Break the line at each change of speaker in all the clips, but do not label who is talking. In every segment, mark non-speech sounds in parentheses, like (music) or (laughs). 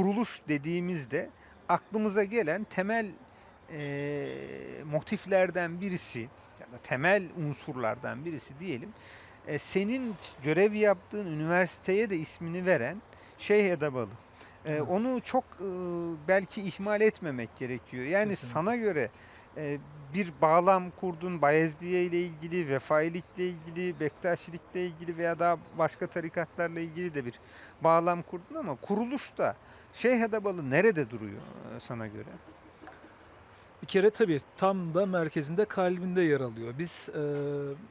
kuruluş dediğimizde aklımıza gelen temel eee, motiflerden birisi ya da temel unsurlardan birisi diyelim. e, senin görev yaptığın üniversiteye de ismini veren Şeyh Edebalı. E, onu çok e, belki ihmal etmemek gerekiyor. Yani
Kesinlikle.
sana göre e, bir bağlam kurdun Bayezdiye ile ilgili, Vefailikle ilgili, Bektaşilikle ilgili veya daha başka tarikatlarla ilgili de bir bağlam kurdun ama kuruluşta Şeyh Edebalı nerede duruyor e, sana göre?
Bir kere tabii tam da merkezinde kalbinde yer alıyor. Biz e,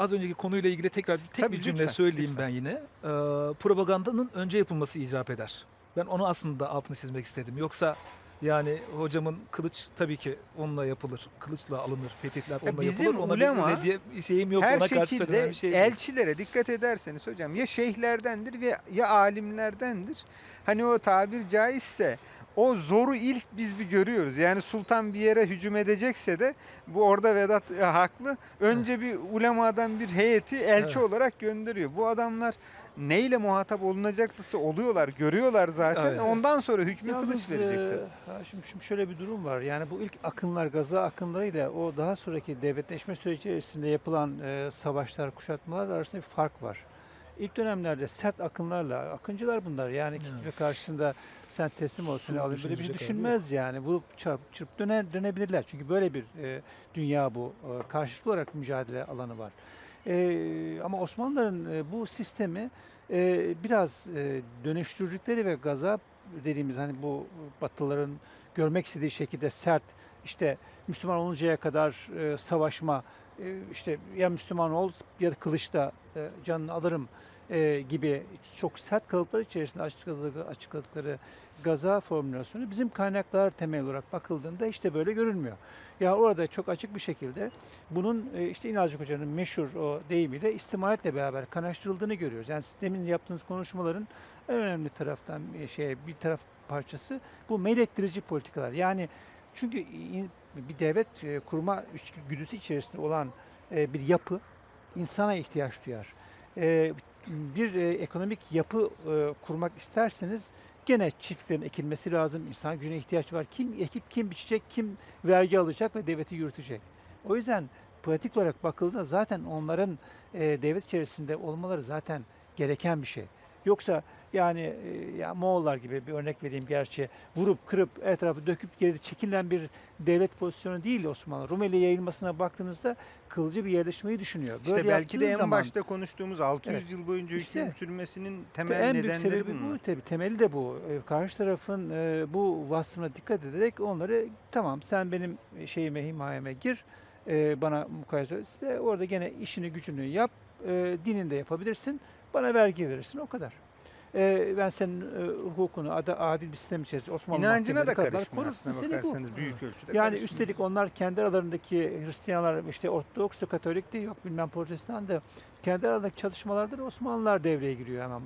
az önceki konuyla ilgili tekrar tek
Tabii,
bir cümle
lütfen,
söyleyeyim
lütfen.
ben yine. E, propagandanın önce yapılması icap eder. Ben onu aslında altını çizmek istedim. Yoksa yani hocamın kılıç tabii ki onunla yapılır. Kılıçla alınır. Fetihler onunla
bizim
yapılır. Ona
ulema
bir, ne diye şeyim yok.
Her
Ona karşı
şekilde
bir şey değil.
elçilere dikkat ederseniz hocam ya şeyhlerdendir ya alimlerdendir. Hani o tabir caizse o zoru ilk biz bir görüyoruz. Yani sultan bir yere hücum edecekse de bu orada Vedat e, haklı. Önce bir ulemadan bir heyeti elçi
Evet.
olarak gönderiyor. Bu adamlar neyle muhatap olunacaklısı oluyorlar, görüyorlar zaten.
Evet.
Ondan sonra hükmü
Yalnız
kılıç verecekler.
e, Haşim, şimdi şöyle bir durum var. Yani bu ilk akınlar, gaza akınlarıyla o daha sonraki devletleşme süreci içerisinde yapılan e, savaşlar, kuşatmalar arasında bir fark var. İlk dönemlerde sert akınlarla, akıncılar bunlar yani kitle karşısında sen teslim ol, seni
Su
alayım böyle bir şey düşünmez yani. Vurup çarp, çırp döner, dönebilirler. Çünkü böyle bir e, dünya bu. E, karşılıklı olarak mücadele alanı var. E, ama Osmanlıların e, bu sistemi e, biraz e, dönüştürdükleri ve gaza dediğimiz hani bu Batılıların görmek istediği şekilde sert işte Müslüman oluncaya kadar e, savaşma işte ya Müslüman ol ya da kılıçta e, canını alırım e, gibi çok sert kalıplar içerisinde açıkladıkları, açıkladıkları gaza formülasyonu bizim kaynaklar temel olarak bakıldığında işte böyle görünmüyor. Ya orada çok açık bir şekilde bunun e, işte İnalcık Hoca'nın meşhur o deyimiyle istimaletle beraber kanaştırıldığını görüyoruz. Yani siz demin yaptığınız konuşmaların en önemli taraftan şey bir taraf parçası bu meylettirici politikalar. Yani çünkü bir devlet e, kurma güdüsü içerisinde olan e, bir yapı insana ihtiyaç duyar. E, bir ekonomik yapı kurmak isterseniz gene çiftlerin ekilmesi lazım. İnsan gücüne ihtiyaç var. Kim ekip kim biçecek, kim vergi alacak ve devleti yürütecek. O yüzden pratik olarak bakıldığında zaten onların devlet içerisinde olmaları zaten gereken bir şey. Yoksa yani e, ya Moğollar gibi bir örnek vereyim gerçi vurup kırıp etrafı döküp geri çekilen bir devlet pozisyonu değil Osmanlı. Rumeli yayılmasına baktığınızda kılıcı bir yerleşmeyi düşünüyor.
İşte
Böyle
belki de en
zaman,
başta konuştuğumuz 600
Evet.
yıl boyunca
İşte.
hüküm sürmesinin
İşte
temel
en büyük
nedenleri
sebebi bu tabii temeli de bu. E, Karşı tarafın e, bu vasfına dikkat ederek onları tamam sen benim şeyime himayeme gir e, bana mukayese ve orada gene işini gücünü yap e, dinini de yapabilirsin bana vergi verirsin o kadar. E, ben senin e, hukukunu ada, adil bir sistem içerisinde Osmanlı
İnancına da karışmıyor aslına
Mesele bu.
bakarsanız büyük ölçüde
Yani
karışmıyor.
üstelik onlar kendi aralarındaki Hristiyanlar işte Ortodoks Katolik de yok bilmem Protestan da kendi aralarındaki çalışmalarda da Osmanlılar devreye giriyor hemen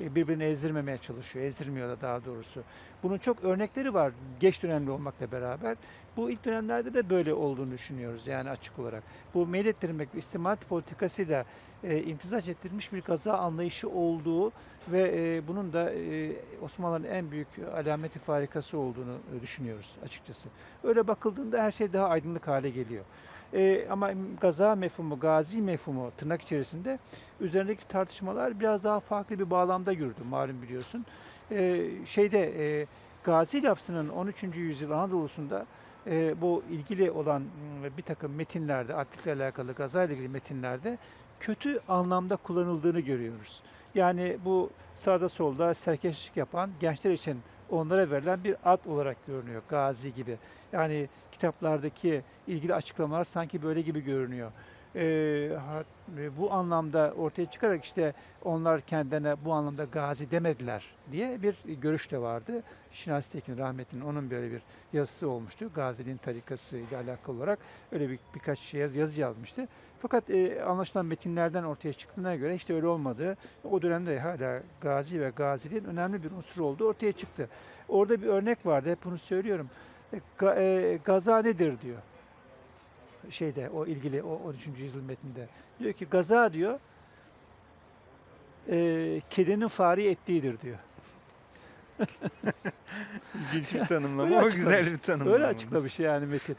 e, birbirini ezdirmemeye çalışıyor. Ezdirmiyor da daha doğrusu. Bunun çok örnekleri var geç dönemli olmakla beraber. Bu ilk dönemlerde de böyle olduğunu düşünüyoruz yani açık olarak. Bu meylettirmek ve istimalat politikasıyla e, imtizac ettirilmiş bir gaza anlayışı olduğu ve e, bunun da e, Osmanlıların en büyük alameti farikası olduğunu e, düşünüyoruz açıkçası. Öyle bakıldığında her şey daha aydınlık hale geliyor. E, ama gaza mefhumu, gazi mefhumu tırnak içerisinde üzerindeki tartışmalar biraz daha farklı bir bağlamda yürüdü malum biliyorsun. E, şeyde e, gazi lafzının 13. yüzyıl Anadolu'sunda e, bu ilgili olan m, bir takım metinlerde, atletle alakalı gaza ile ilgili metinlerde kötü anlamda kullanıldığını görüyoruz. Yani bu sağda solda serkeşlik yapan gençler için onlara verilen bir ad olarak görünüyor. Gazi gibi. Yani kitaplardaki ilgili açıklamalar sanki böyle gibi görünüyor. Ee, e, bu anlamda ortaya çıkarak işte onlar kendilerine bu anlamda gazi demediler diye bir görüş de vardı. Şinasi Tekin rahmetinin onun böyle bir yazısı olmuştu. Gaziliğin tarikası ile alakalı olarak öyle bir birkaç şey yaz, yazı yazmıştı. Fakat e, anlaşılan metinlerden ortaya çıktığına göre işte öyle olmadığı, o dönemde hala gazi ve gaziliğin önemli bir unsur olduğu ortaya çıktı. Orada bir örnek vardı, hep bunu söylüyorum. E, ga- e, gaza nedir diyor. Şeyde o ilgili o 13. yüzyıl metninde. Diyor ki gaza diyor e, kedinin fareyi ettiğidir diyor. (laughs)
İlginç bir tanımlama ama güzel bir tanımlama.
Öyle açıklamış yani Metin.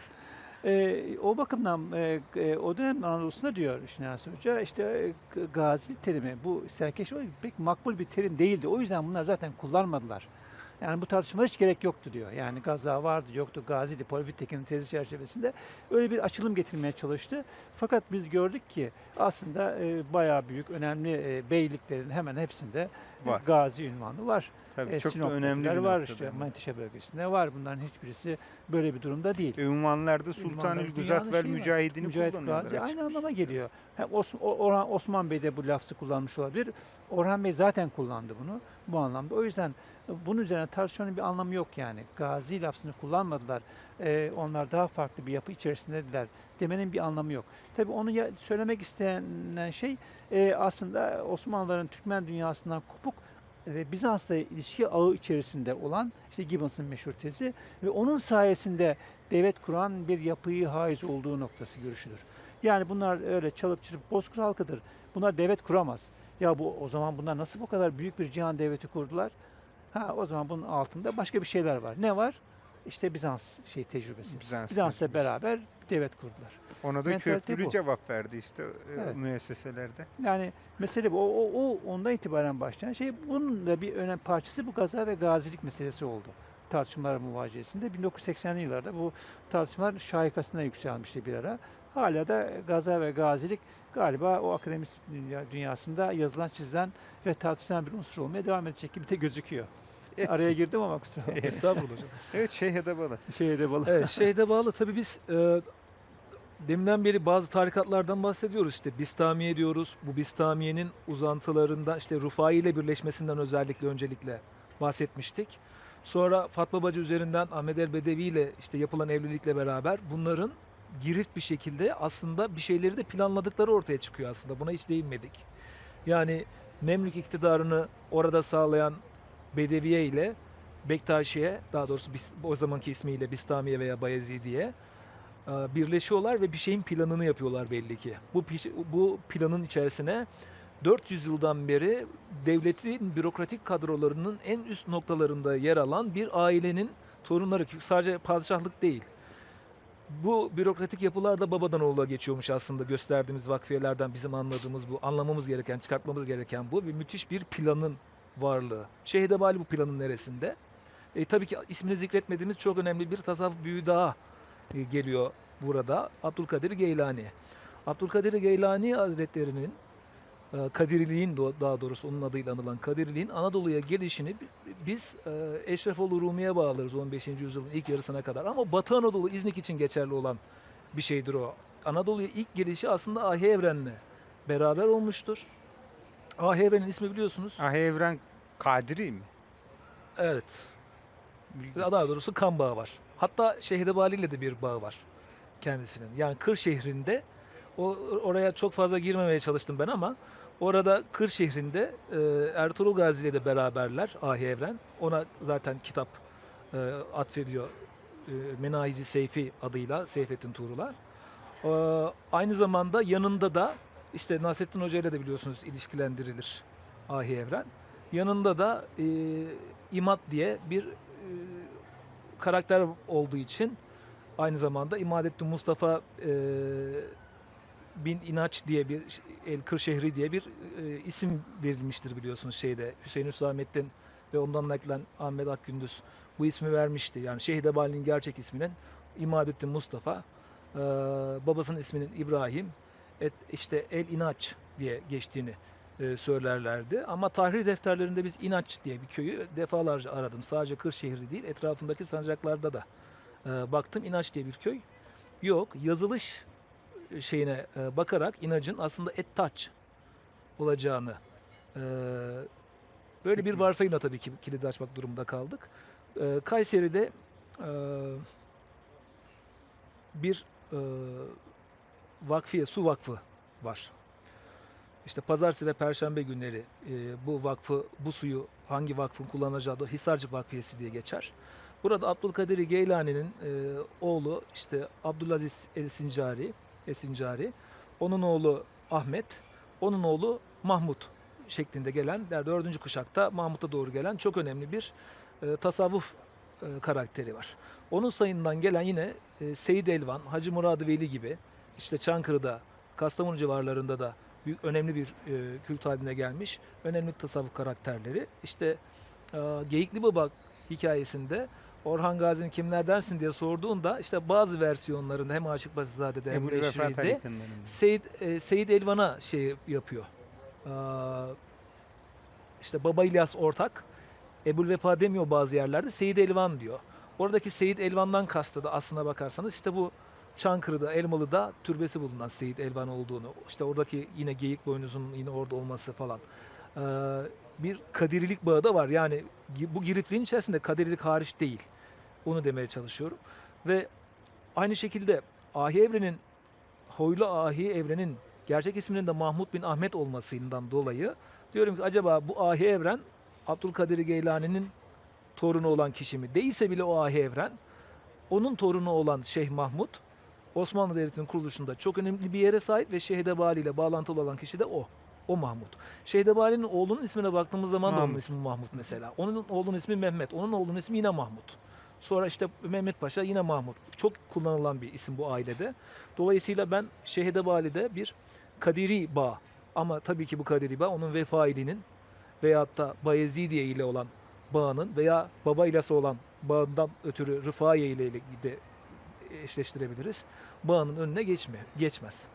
Ee, o bakımdan e, e, o dönem Anadolu'sunda diyor Şinasi Hoca işte e, gazi terimi bu serkeş pek makbul bir terim değildi. O yüzden bunlar zaten kullanmadılar. Yani bu tartışmalar hiç gerek yoktu diyor. Yani gaza vardı yoktu gaziydi Polvitek'in tezi çerçevesinde öyle bir açılım getirmeye çalıştı. Fakat biz gördük ki aslında e, bayağı büyük önemli e, beyliklerin hemen hepsinde
Var.
gazi ünvanı var.
Tabii
E,
çok da
Sinop'takiler
önemli bir
var işte Manişa bölgesinde var. Bunların hiçbirisi böyle bir durumda değil.
Ünvanlarda Sultan
Ünvanlarda
Ülgüzat
dünyanın
vel. Mücahidini
Mücahit
kullanıyorlar.
Gazi aynı anlama geliyor. Hem Os- Orhan, Osman Bey de bu lafzı kullanmış olabilir. Orhan Bey zaten kullandı bunu bu anlamda. O yüzden e, bunun üzerine tartışmanın bir anlamı yok yani. Gazi lafzını kullanmadılar. Ee, onlar daha farklı bir yapı içerisindediler demenin bir anlamı yok. Tabii onu ya- söylemek istenen şey e, aslında Osmanlıların Türkmen dünyasından kopuk ve Bizans'la ilişki ağı içerisinde olan işte Gibbons'ın meşhur tezi ve onun sayesinde devlet kuran bir yapıyı haiz olduğu noktası görüşülür. Yani bunlar öyle çalıp çırpıp bozkır halkıdır. Bunlar devlet kuramaz. Ya bu o zaman bunlar nasıl bu kadar büyük bir cihan devleti kurdular? Ha o zaman bunun altında başka bir şeyler var. Ne var? İşte Bizans şey tecrübesi.
Bizans
Bizans'la beraber devlet kurdular.
Ona da
mentalite
köprülü
bu.
cevap verdi işte e,
Evet.
müesseselerde.
Yani mesele bu. O, o, o ondan itibaren başlayan şey bunun da bir önem parçası bu gaza ve gazilik meselesi oldu. Tartışmalar muvaciyesinde 1980'li yıllarda bu tartışmalar şahikasına yükselmişti bir ara. Hala da gaza ve gazilik galiba o akademik dünya, dünyasında yazılan, çizilen ve tartışılan bir unsur olmaya devam edecek gibi de gözüküyor.
Et-
Araya girdim ama kusura bakmayın.
Estağfurullah hocam.
Evet Şeyh Edebalı.
Şeye de balık.
Evet şeyde bağlı tabii biz e, deminden beri bazı tarikatlardan bahsediyoruz işte Bistamiye diyoruz. Bu Bistamiye'nin uzantılarından işte Rufai ile birleşmesinden özellikle öncelikle bahsetmiştik. Sonra Fatma Bacı üzerinden Ahmet el Bedevi ile işte yapılan evlilikle beraber bunların girift bir şekilde aslında bir şeyleri de planladıkları ortaya çıkıyor aslında. Buna hiç değinmedik. Yani Memlük iktidarını orada sağlayan Bedeviye ile Bektaşi'ye daha doğrusu o zamanki ismiyle Bistamiye veya Bayezidiye e, birleşiyorlar ve bir şeyin planını yapıyorlar belli ki. Bu bu planın içerisine 400 yıldan beri devletin bürokratik kadrolarının en üst noktalarında yer alan bir ailenin torunları sadece padişahlık değil. Bu bürokratik yapılar da babadan oğula geçiyormuş aslında gösterdiğimiz vakfiyelerden bizim anladığımız bu, anlamamız gereken, çıkartmamız gereken bu ve müthiş bir planın varlığı. Şehidebali bu planın neresinde? E, tabii ki ismini zikretmediğimiz çok önemli bir tasavvuf büyüğü daha e, geliyor burada. Abdülkadir Geylani. Abdülkadir Geylani Hazretleri'nin Kadiriliğin do- daha doğrusu onun adıyla anılan Kadiriliğin Anadolu'ya gelişini bi- biz e, Eşrefoğlu Rumi'ye bağlarız 15. yüzyılın ilk yarısına kadar. Ama Batı Anadolu İznik için geçerli olan bir şeydir o. Anadolu'ya ilk gelişi aslında Ahi Evren'le beraber olmuştur. Ahi Evren'in ismi biliyorsunuz.
Ahi Evren Kadiri mi?
Evet.
İlginç.
Daha doğrusu kan bağı var. Hatta Şehidebali ile de bir bağı var kendisinin. Yani Kır şehrinde o oraya çok fazla girmemeye çalıştım ben ama orada Kır şehrinde e, Ertuğrul Gazi ile de beraberler Ahi Evren. Ona zaten kitap e, atfediyor. E, Menahici Seyfi adıyla Seyfettin Tuğrul'a. E, aynı zamanda yanında da işte Nasrettin Hoca ile de biliyorsunuz ilişkilendirilir Ahi Evren. Yanında da e, İmat diye bir e, karakter olduğu için aynı zamanda İmadettin Mustafa e, bin İnaç diye bir El Kırşehri diye bir e, isim verilmiştir biliyorsunuz şeyde Hüseyin Hüsamettin ve ondan naklen Ahmet Akgündüz bu ismi vermişti. Yani Şehidebali'nin gerçek isminin İmadettin Mustafa, e, babasının isminin İbrahim, et, işte El İnaç diye geçtiğini e, söylerlerdi. Ama tahrir defterlerinde biz İnaç diye bir köyü defalarca aradım. Sadece Kırşehir'i değil etrafındaki sancaklarda da e, baktım. İnaç diye bir köy yok. Yazılış şeyine e, bakarak İnaç'ın aslında Ettaç olacağını e, böyle bir varsayımla tabii ki kilidi açmak durumunda kaldık. E, Kayseri'de bir vakfiye, su vakfı var. İşte pazartesi ve perşembe günleri e, bu vakfı, bu suyu hangi vakfın kullanacağı da Hisarcık Vakfiyesi diye geçer. Burada Abdülkadir Geylani'nin e, oğlu işte Abdülaziz El-Sincari, El-Sincari, onun oğlu Ahmet, onun oğlu Mahmut şeklinde gelen, der dördüncü kuşakta Mahmut'a doğru gelen çok önemli bir e, tasavvuf e, karakteri var. Onun sayından gelen yine e, Seyit Elvan, Hacı Murad Veli gibi işte Çankırı'da, Kastamonu civarlarında da büyük önemli bir e, kült haline gelmiş önemli tasavvuf karakterleri. İşte e, Geyikli Baba hikayesinde Orhan Gazi'nin kimler dersin diye sorduğunda işte bazı versiyonlarında hem Aşık Pasizade'de hem
tarikından.
Seyit, e, Seyit Elvan'a şey yapıyor. Aa, işte Baba İlyas ortak. Ebul Vefa demiyor bazı yerlerde. Seyit Elvan diyor. Oradaki Seyit Elvan'dan kastı da aslına bakarsanız işte bu Çankırı'da, Elmalı'da türbesi bulunan Seyit Elvan olduğunu, işte oradaki yine geyik boynuzunun yine orada olması falan. Ee, bir kadirilik bağı da var. Yani bu girifliğin içerisinde kadirilik hariç değil. Onu demeye çalışıyorum. Ve aynı şekilde Ahi Evren'in Hoylu Ahi Evren'in gerçek isminin de Mahmud bin Ahmet olmasından dolayı diyorum ki acaba bu Ahi Evren Abdülkadir Geylani'nin torunu olan kişi mi? Değilse bile o Ahi Evren onun torunu olan Şeyh Mahmud Osmanlı Devleti'nin kuruluşunda çok önemli bir yere sahip ve Şehidebali ile bağlantılı olan kişi de o. O Mahmud. Şehidebali'nin oğlunun ismine baktığımız zaman da onun ismi Mahmud mesela. Onun oğlunun ismi Mehmet. Onun oğlunun ismi yine Mahmud. Sonra işte Mehmet Paşa yine Mahmud. Çok kullanılan bir isim bu ailede. Dolayısıyla ben Şehidebali'de bir Kadiri bağ ama tabii ki bu Kadiri bağ onun vefailinin veyahut da Bayezidiye ile olan bağının veya baba ilası olan bağından ötürü Rıfaiye ile de eşleştirebiliriz. Bağının önüne geçme, geçmez.